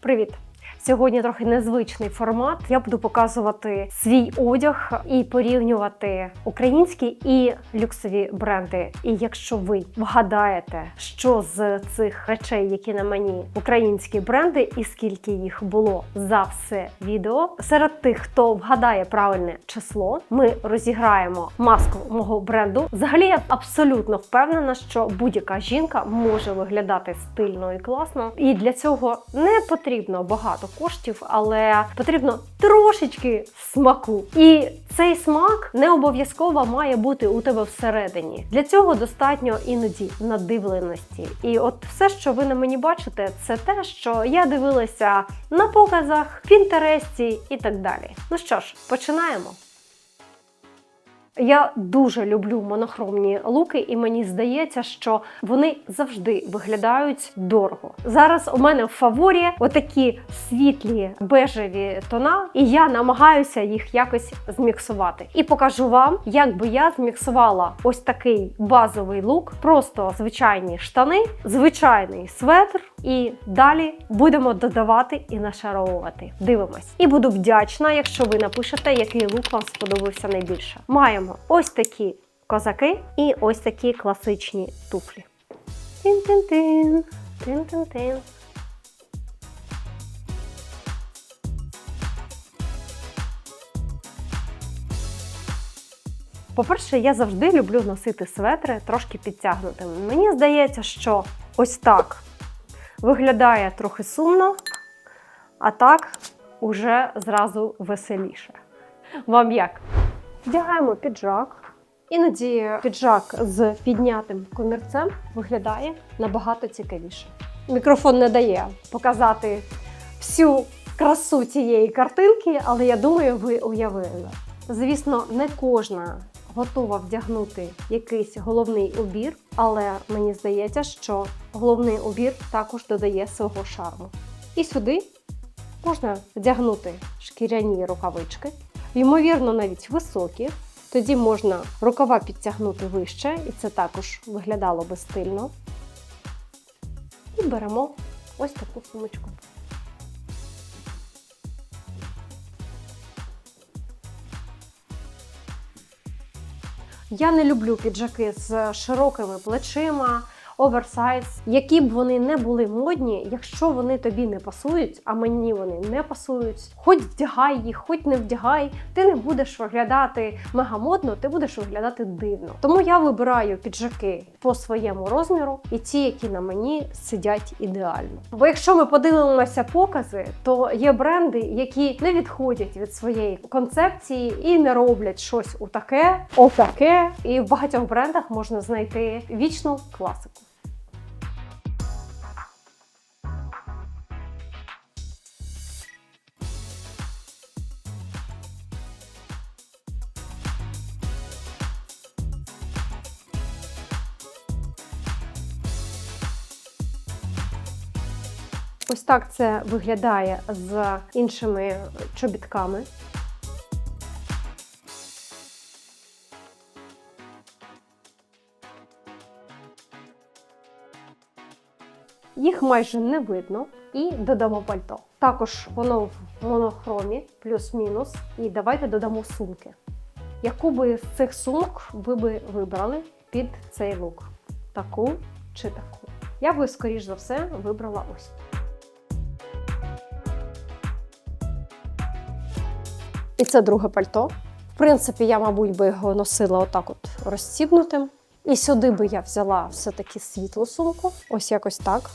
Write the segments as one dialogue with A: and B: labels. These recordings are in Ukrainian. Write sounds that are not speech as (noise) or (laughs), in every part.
A: Привіт! Сьогодні трохи незвичний формат. Я буду показувати свій одяг і порівнювати українські і люксові бренди. І якщо ви вгадаєте, що з цих речей, які на мені українські бренди, і скільки їх було за все відео, серед тих, хто вгадає правильне число, ми розіграємо маску мого бренду. Взагалі, я абсолютно впевнена, що будь-яка жінка може виглядати стильно і класно. І для цього не потрібно багато коштів, але потрібно трошечки смаку. І цей смак не обов'язково має бути у тебе всередині. Для цього достатньо іноді надивленості. І от все, що ви на мені бачите, це те, що я дивилася на показах, в інтересі і так далі. Ну що ж, починаємо. Я дуже люблю монохромні луки, і мені здається, що вони завжди виглядають дорого. Зараз у мене в фаворі отакі світлі бежеві тона, і я намагаюся їх якось зміксувати. І покажу вам, як би я зміксувала ось такий базовий лук, просто звичайні штани, звичайний светр. І далі будемо додавати і нашаровувати. Дивимось. І буду вдячна, якщо ви напишете, який лук вам сподобався найбільше. Маємо ось такі козаки і ось такі класичні туфлі. Тин-тин-тин, тин-тин-тин. По-перше, я завжди люблю носити светри трошки підтягнутими. Мені здається, що ось так виглядає трохи сумно, а так уже зразу веселіше. Вам як? Вдягаємо піджак. Іноді піджак з піднятим комірцем виглядає набагато цікавіше. Мікрофон не дає показати всю красу цієї картинки, але я думаю, ви уявили. Звісно, не кожна готова вдягнути якийсь головний убір, але мені здається, що головний убір також додає свого шарму. І сюди можна вдягнути шкіряні рукавички, ймовірно, навіть високі. Тоді можна рукава підтягнути вище, і це також виглядало би стильно. І беремо ось таку сумочку. Я не люблю піджаки з широкими плечима, оверсайз, які б вони не були модні, якщо вони тобі не пасують, а мені вони не пасують. Хоч вдягай їх, хоч не вдягай, ти не будеш виглядати мегамодно, ти будеш виглядати дивно. Тому я вибираю піджаки по своєму розміру і ті, які на мені сидять ідеально. Бо якщо ми подивимося покази, то є бренди, які не відходять від своєї концепції і не роблять щось у таке, отаке. І в багатьох брендах можна знайти вічну класику. Ось так це виглядає з іншими чобітками. Їх майже не видно. І додамо пальто. Також воно в монохромі, плюс-мінус. І давайте додамо сумки. Яку би з цих сумок ви би вибрали під цей лук? Таку чи таку? Я би, скоріш за все, вибрала ось. І це друге пальто. В принципі, я, мабуть, би його носила отак от розстібнутим. І сюди би я взяла все-таки світлу сумку, ось якось так.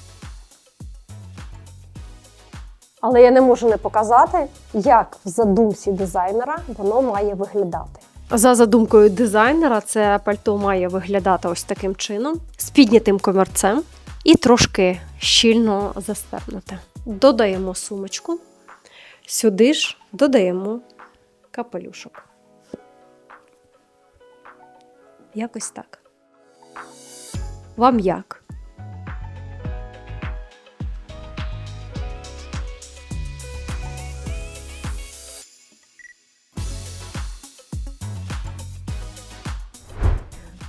A: Але я не можу не показати, як в задумці дизайнера воно має виглядати. За задумкою дизайнера, це пальто має виглядати ось таким чином, з піднятим комірцем і трошки щільно застебнуте. Додаємо сумочку, сюди ж додаємо капелюшок. Якось так. Вам як?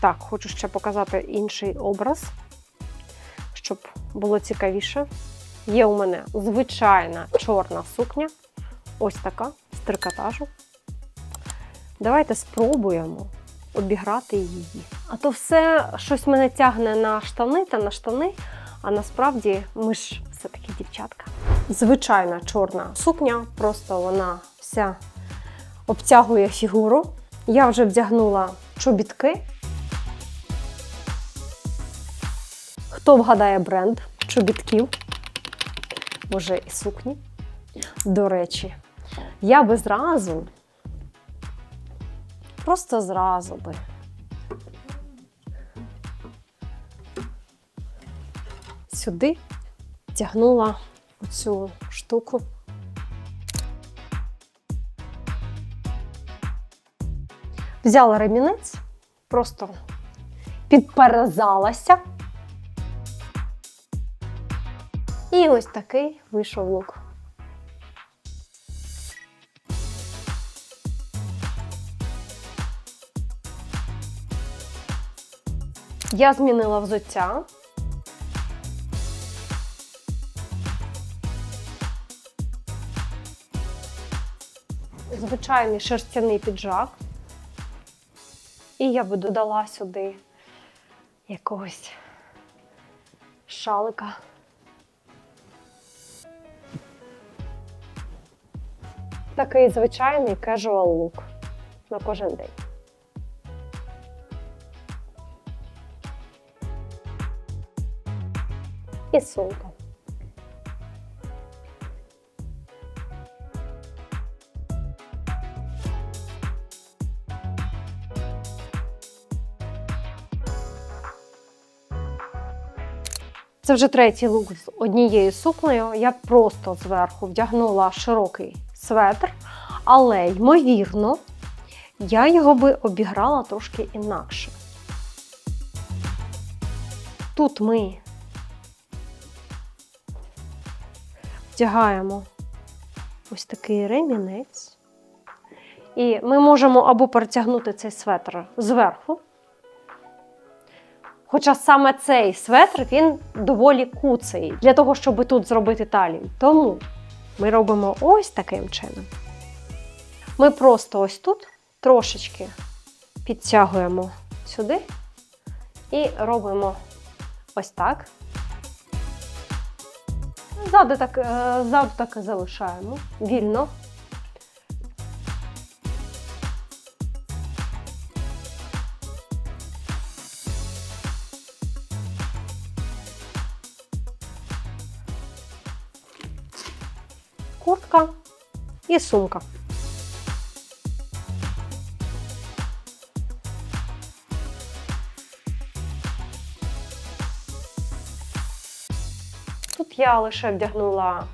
A: Так, хочу ще показати інший образ, щоб було цікавіше. є у мене звичайна чорна сукня. Ось така з трикотажу. Давайте спробуємо обіграти її. А то все щось мене тягне на штани та на штани, а насправді ми ж все-таки дівчатка. Звичайна чорна сукня, просто вона вся обтягує фігуру. Я вже вдягнула чобітки. Хто вгадає бренд чобітків? Може, і сукні? До речі, я би зразу, просто зразу би. Сюди тягнула оцю штуку. Взяла ремінець, просто підперезалася. І ось такий вийшов лук. Я змінила взуття. Звичайний шерстяний піджак. І я би додала сюди якогось шалика. Такий звичайний casual лук на кожен день. І сумка. Це вже третій лук з однією сукнею. Я просто зверху вдягнула широкий светр, але ймовірно, я його би обіграла трошки інакше. Тут ми вдягаємо ось такий ремінець. І ми можемо або перетягнути цей светр зверху. Хоча саме цей светр він доволі куций для того, щоб тут зробити талію. Тому ми робимо ось таким чином. Ми просто ось тут трошечки підтягуємо сюди і робимо ось так. Ззаду так, е, ззаду так і залишаємо вільно. Куртка і сумка. Я лише вдягнула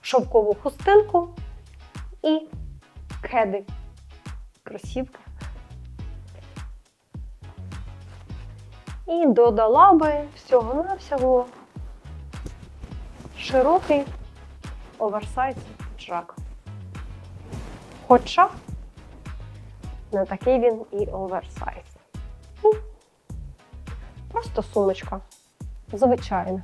A: шовкову хустинку і кеди. Кросівки. І додала би всього-навсього широкий оверсайз піджак. Хоча не такий він і оверсайз. І просто сумочка. Звичайна.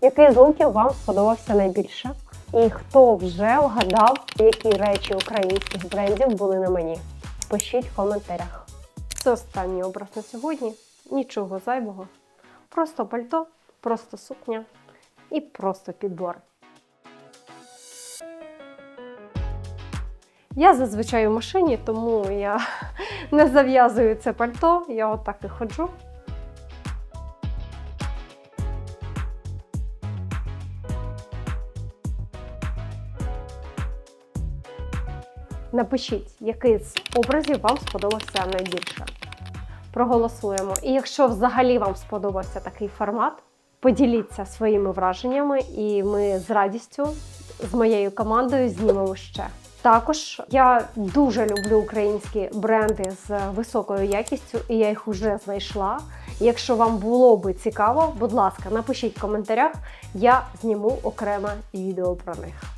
A: Який з луків вам сподобався найбільше? І хто вже вгадав, які речі українських брендів були на мені? Пишіть в коментарях. Це останній образ на сьогодні. Нічого зайвого. Просто пальто, просто сукня і просто підбор. Я зазвичай у машині, тому я (laughs) не зав'язую це пальто, я отак і ходжу. Напишіть, який з образів вам сподобався найбільше. Проголосуємо. І якщо взагалі вам сподобався такий формат, поділіться своїми враженнями, і ми з радістю з моєю командою знімемо ще. Також я дуже люблю українські бренди з високою якістю, і я їх вже знайшла. Якщо вам було би цікаво, будь ласка, напишіть в коментарях, я зніму окреме відео про них.